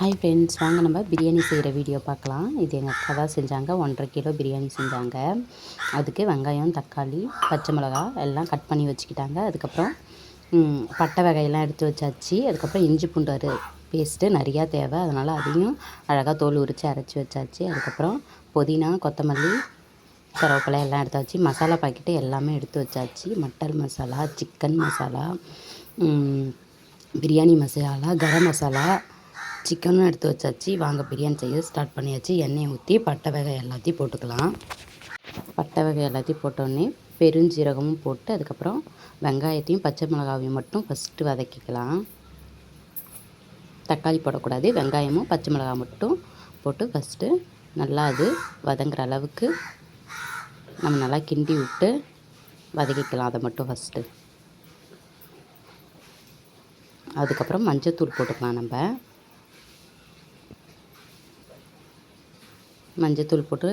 Hi friends வாங்க நம்ம பிரியாணி செய்கிற வீடியோ பார்க்கலாம். இது எங்கள் அக்கா தான் செஞ்சாங்க. ஒன்றரை கிலோ பிரியாணி செஞ்சாங்க. அதுக்கு வெங்காயம் தக்காளி பச்சை மிளகா எல்லாம் கட் பண்ணி வச்சுக்கிட்டாங்க. அதுக்கப்புறம் பட்டை வகையெல்லாம் எடுத்து வச்சாச்சு. அதுக்கப்புறம் இஞ்சி பூண்டு பேஸ்ட்டு நிறையா தேவை. அதனால் அதையும் அழகாக தோல் உரித்து அரைச்சி வச்சாச்சு. அதுக்கப்புறம் புதினா கொத்தமல்லி கருவேப்பிலை எல்லாம் எடுத்தாச்சு மசாலா பாக்கெட்டு எல்லாமே எடுத்து வச்சாச்சு. மட்டன் மசாலா சிக்கன் மசாலா பிரியாணி மசாலா கரம் மசாலா சிக்கனும் எடுத்து வச்சாச்சு. வாங்க பிரியாணி செய்ய ஸ்டார்ட் பண்ணியாச்சு. எண்ணெயை ஊற்றி பட்டை வகை எல்லாத்தையும் போட்டுக்கலாம். பட்டை வகை எல்லாத்தையும் போட்டோடனே பெருஞ்சீரகமும் போட்டு அதுக்கப்புறம் வெங்காயத்தையும் பச்சை மிளகாவையும் மட்டும் ஃபஸ்ட்டு வதக்கிக்கலாம். தக்காளி போடக்கூடாது. வெங்காயமும் பச்சை மிளகா மட்டும் போட்டு ஃபஸ்ட்டு நல்லா அது வதங்குற அளவுக்கு நம்ம நல்லா கிண்டி விட்டு வதக்கிக்கலாம். அதை மட்டும் ஃபஸ்ட்டு அதுக்கப்புறம் மஞ்சத்தூள் போட்டுக்கலாம் நம்ம. மஞ்சத்தூள் போட்டு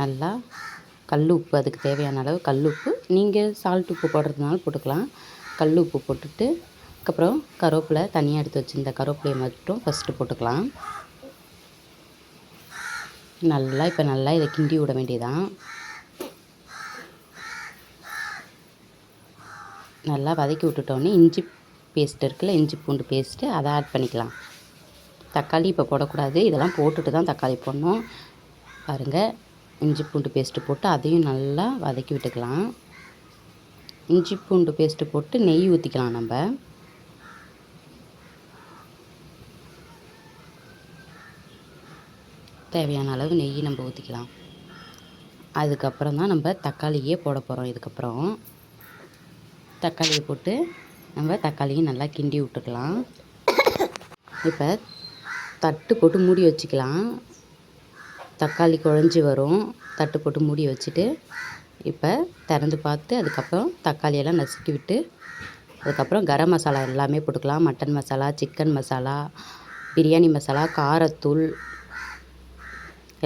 நல்லா கல் உப்பு அதுக்கு தேவையான அளவு கல் உப்பு. நீங்கள் சால்ட் உப்பு போடுறதுனால போட்டுக்கலாம். கல் உப்பு போட்டுட்டு அதுக்கப்புறம் கருவேப்பிலை தனியாக எடுத்து வச்சுருந்த கருவேப்பிலையை மட்டும் ஃபஸ்ட்டு போட்டுக்கலாம். நல்லா இப்போ நல்லா இதை கிண்டி விட வேண்டியதான் நல்லா வதக்கி விட்டுட்டோன்னே இஞ்சி பேஸ்ட் இருக்குல்ல இஞ்சி பூண்டு பேஸ்ட்டு அதை ஆட் பண்ணிக்கலாம். தக்காளி இப்போ போடக்கூடாது. இதெல்லாம் போட்டுட்டு தான் தக்காளி போடணும். பாருங்கள் இஞ்சி பூண்டு பேஸ்ட்டு போட்டு அதையும் நல்லா வதக்கி விட்டுக்கலாம். இஞ்சி பூண்டு பேஸ்ட்டு போட்டு நெய் ஊற்றிக்கலாம் நம்ம. தேவையான அளவு நெய் நம்ம ஊற்றிக்கலாம் அதுக்கப்புறம் தான் நம்ம தக்காளியே போட போகிறோம் இதுக்கப்புறம். தக்காளியை போட்டு நம்ம தக்காளியும் நல்லா கிண்டி விட்டுக்கலாம். இப்போ தட்டு போட்டு மூடி வச்சுக்கலாம். தக்காளி குழஞ்சி வரும். தட்டு போட்டு மூடி வச்சுட்டு இப்போ திறந்து பார்த்து அதுக்கப்புறம் தக்காளியெல்லாம் நசுக்கி விட்டு அதுக்கப்புறம் கரம் மசாலா எல்லாமே போட்டுக்கலாம். மட்டன் மசாலா சிக்கன் மசாலா பிரியாணி மசாலா காரத்தூள்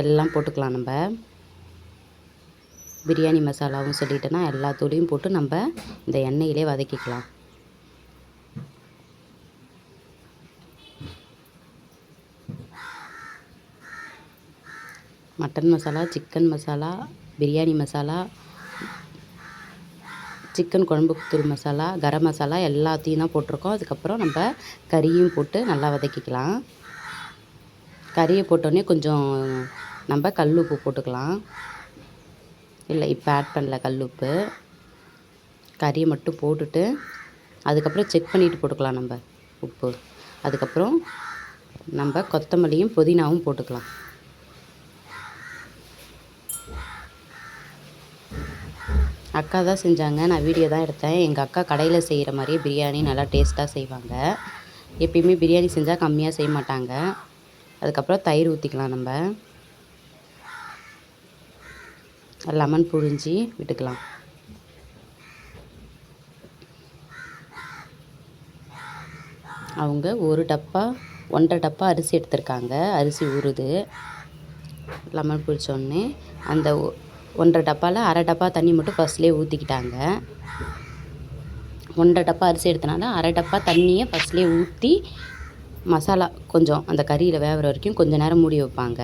எல்லாம் போட்டுக்கலாம் நம்ம. பிரியாணி மசாலாவும் சொல்லிட்டேன்னா எல்லா தூளையும் போட்டு நம்ம இந்த எண்ணெயிலே வதக்கிக்கலாம். Mutton masala chicken masala biryani masala chicken குழம்பு தூள் மசாலா கரம் மசாலா எல்லாத்தையும் தான் போட்டிருக்கோம். அதுக்கப்புறம் நம்ம கறியும் போட்டு நல்லா வதக்கிக்கலாம். கறியை போட்டோடனே கொஞ்சம் நம்ம கல் உப்பு போட்டுக்கலாம். இல்லை இப்போ ஆட் பண்ணல கல் உப்பு. கறியை மட்டும் போட்டுட்டு அதுக்கப்புறம் செக் பண்ணிவிட்டு போட்டுக்கலாம் நம்ம உப்பு. அதுக்கப்புறம் நம்ம கொத்தமல்லியும் புதினாவும் போட்டுக்கலாம். அக்கா தான் செஞ்சாங்க. நான் வீடியோ தான் எடுத்தேன். எங்கள் அக்கா கடையில் செய்கிற மாதிரியே பிரியாணி நல்லா டேஸ்ட்டாக செய்வாங்க. எப்பயுமே பிரியாணி செஞ்சால் கம்மியாக செய்ய மாட்டாங்க. அதுக்கப்புறம் தயிர் ஊற்றிக்கலாம் நம்ம. லெமன் புழிஞ்சி விட்டுக்கலாம். அவங்க ஒரு டப்பா ஒன்றரை டப்பா அரிசி எடுத்திருக்காங்க. அரிசி ஊறுது. லெமன் புளிச்சோடனே அந்த ஒ- ஒன்றரை டப்பாவில் அரை டப்பா தண்ணி மட்டும் ஃபஸ்ட்லேயே ஊற்றிக்கிட்டாங்க ஒன்றரை டப்பா அரிசி எடுத்தனால அரை டப்பா தண்ணியை ஃபஸ்ட்லேயே ஊற்றி மசாலா கொஞ்சம் அந்த கறியில் வேகிற வரைக்கும் கொஞ்சம் நேரம் மூடி வைப்பாங்க.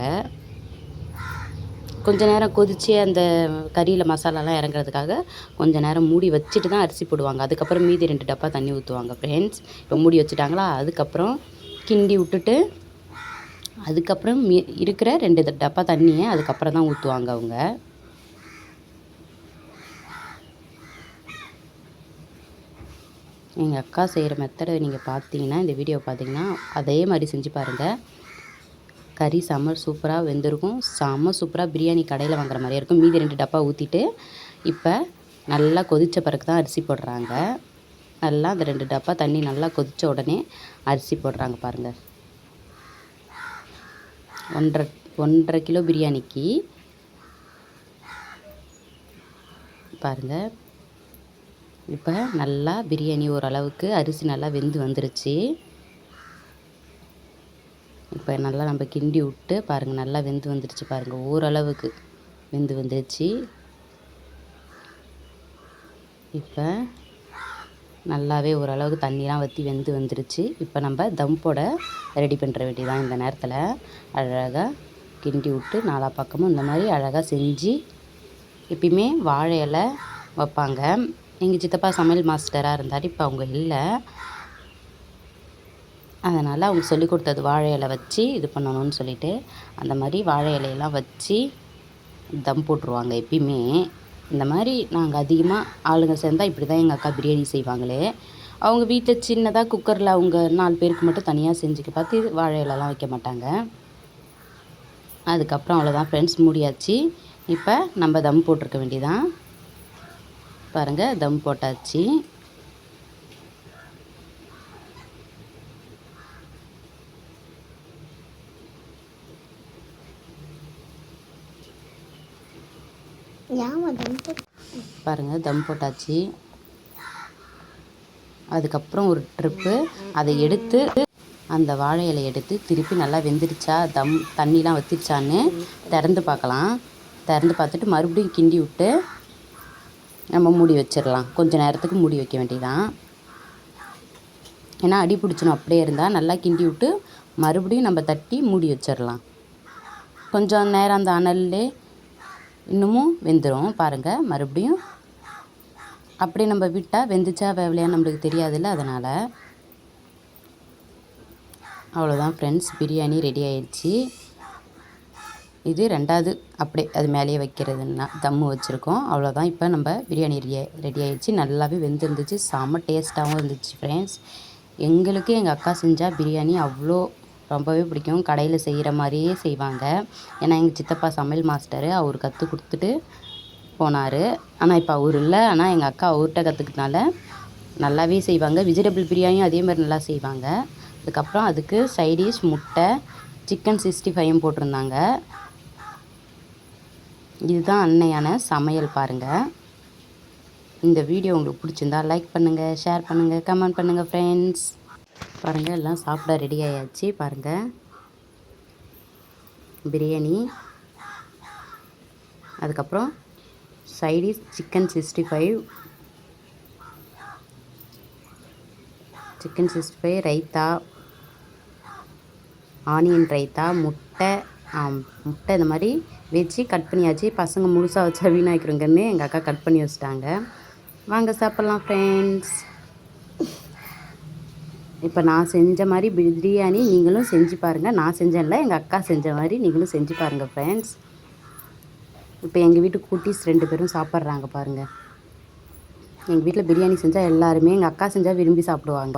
கொஞ்ச நேரம் கொதித்து அந்த கறியில் மசாலாலாம் இறங்குறதுக்காக கொஞ்சம் நேரம் மூடி வச்சுட்டு தான் அரிசி போடுவாங்க. அதுக்கப்புறம் மீதி ரெண்டு டப்பா தண்ணி ஊற்றுவாங்க ஃப்ரெண்ட்ஸ் இப்போ மூடி வச்சுட்டாங்களா? அதுக்கப்புறம் கிண்டி விட்டுட்டு அதுக்கப்புறம் மீ இருக்கிற ரெண்டு டப்பா தண்ணியை அதுக்கப்புறம் தான் ஊற்றுவாங்க அவங்க. எங்கள் அக்கா செய்கிற மெத்தடை நீங்கள் பார்த்தீங்கன்னா இந்த வீடியோ பார்த்தீங்கன்னா அதே மாதிரி செஞ்சு பாருங்கள் கறி செம்ம சூப்பராக வெந்திருக்கும். செம்ம சூப்பராக பிரியாணி கடையில் வாங்குற மாதிரியே இருக்கும். மீதி ரெண்டு டப்பா ஊற்றிட்டு இப்போ நல்லா கொதித்த பிறகு தான் அரிசி போடுறாங்க. நல்லா அந்த ரெண்டு டப்பா தண்ணி நல்லா கொதித்த உடனே அரிசி போடுறாங்க பாருங்கள் ஒன்றரை ஒன்றரை கிலோ பிரியாணிக்கு பாருங்கள் இப்போ நல்லா பிரியாணி ஓரளவுக்கு அரிசி நல்லா வெந்து வந்துருச்சு. இப்போ நல்லா நம்ம கிண்டி விட்டு பாருங்கள் நல்லா வெந்து வந்துருச்சு பாருங்கள் ஓரளவுக்கு வெந்து வந்துருச்சு. இப்போ நல்லாவே ஓரளவுக்கு தண்ணிலாம் வற்றி வெந்து வந்துருச்சு. இப்போ நம்ம தம் போட ரெடி பண்ணுற வேண்டியதான் இந்த நேரத்தில். அழகாக கிண்டி விட்டு நாலா பக்கமும் இந்த மாதிரி அழகாக செஞ்சு எப்பயுமே வாழை இலை வைப்பாங்க. எங்கள் சித்தப்பா சமையல் மாஸ்டராக இருந்தார் இப்போ அவங்க இல்லை. அதனால் அவங்க சொல்லி கொடுத்தது வாழை இலை வச்சு இது பண்ணணும்னு சொல்லிட்டு அந்த மாதிரி வாழை இலையெல்லாம் வச்சு தம் போட்டுருவாங்க எப்பயுமே. இந்த மாதிரி நாங்கள் அதிகமாக ஆளுங்க சேர்ந்தால் இப்படி தான் எங்கள் அக்கா பிரியாணி செய்வாங்களே. அவங்க வீட்டில் சின்னதாக குக்கரில் அவங்க நாலு பேருக்கு மட்டும் தனியாக செஞ்சுக்க பார்த்து வாழை இலைலாம் வைக்க மாட்டாங்க. அதுக்கப்புறம் அவ்வளோதான் ஃப்ரெண்ட்ஸ் மூடியாச்சு. இப்போ நம்ம தம் போட்டிருக்க வேண்டியதான் பாருங்கள் தம் போட்டாச்சு. பாருங்கள் தம் போட்டாச்சு. அதுக்கப்புறம் ஒரு ட்ரிப்பு. அதை எடுத்து அந்த வாழை இலையை எடுத்து திருப்பி நல்லா வெந்துடுச்சா? தம் தண்ணிலாம் வத்திருச்சான்னு திறந்து பார்க்கலாம். திறந்து பார்த்துட்டு மறுபடியும் கிண்டி விட்டு நம்ம மூடி வச்சிடலாம். கொஞ்ச நேரத்துக்கு மூடி வைக்க வேண்டியதான் ஏன்னா அடி பிடிச்சணும் அப்படியே இருந்தால் நல்லா கிண்டி விட்டு மறுபடியும் நம்ம தட்டி மூடி வச்சிடலாம். கொஞ்சம் நேரம் அந்த அனல்லே இன்னமும் வெந்துடும் பாருங்கள் மறுபடியும் அப்படியே நம்ம விட்டால் வெந்துச்சா வேவலையான்னு நம்மளுக்கு தெரியாதுல்ல அதனால். அவ்வளோதான் ஃப்ரெண்ட்ஸ் பிரியாணி ரெடி ஆயிடுச்சு. இது ரெண்டாவது அப்படியே அது மேலேயே வைக்கிறதுனா தம்மு வச்சுருக்கோம். அவ்வளோதான் இப்போ நம்ம பிரியாணி ரெடி ரெடி ஆகிடுச்சு நல்லாவே வெந்துருந்துச்சு. செம்ம டேஸ்ட்டாகவும் இருந்துச்சு ஃப்ரெண்ட்ஸ் எங்களுக்கு எங்கள் அக்கா செஞ்சால் பிரியாணி அவ்வளோ ரொம்பவே பிடிக்கும். கடையில் செய்கிற மாதிரியே செய்வாங்க. ஏன்னா எங்கள் சித்தப்பா சமையல் மாஸ்டரு அவர் கற்றுக் கொடுத்துட்டு போனார். ஆனால் இப்போ அவர் இல்லை. ஆனால் எங்கள் அக்கா அவர்கிட்ட கற்றுக்கிட்டனால நல்லாவே செய்வாங்க. வெஜிடபிள் பிரியாணியும் அதே மாதிரி நல்லா செய்வாங்க. அதுக்கப்புறம் அதுக்கு சைடிஷ் முட்டை சிக்கன் சிக்ஸ்டி ஃபைவும் போட்டிருந்தாங்க. இதுதான் அன்னையான சமையல் பாருங்கள் இந்த வீடியோ உங்களுக்கு பிடிச்சிருந்தா லைக் பண்ணுங்கள் ஷேர் பண்ணுங்கள் கமெண்ட் பண்ணுங்கள் ஃப்ரெண்ட்ஸ் பாருங்கள் எல்லாம் சாப்பிட ரெடி ஆயாச்சு. பாருங்கள் பிரியாணி அதுக்கப்புறம் side dish chicken sixty five chicken sixty five raita. Onion raita முட்டை. முட்டை இந்த மாதிரி வச்சு கட் பண்ணியாச்சு. பசங்க முழுசாக வச்சா வீணாக்கிருங்கன்னு எங்கள் அக்கா கட் பண்ணி வச்சுட்டாங்க. வாங்க சாப்பிட்லாம் ஃப்ரெண்ட்ஸ் இப்போ நான் செஞ்ச மாதிரி பிரியாணி நீங்களும் செஞ்சு பாருங்கள் நான் செஞ்சேன்ல எங்கள் அக்கா செஞ்ச மாதிரி நீங்களும் செஞ்சு பாருங்கள் ஃப்ரெண்ட்ஸ் இப்போ எங்கள் வீட்டு கூட்டிஸ் ரெண்டு பேரும் சாப்பிட்றாங்க பாருங்கள் எங்கள் வீட்டில் பிரியாணி செஞ்சால் எல்லாருமே எங்கள் அக்கா செஞ்சால் விரும்பி சாப்பிடுவாங்க.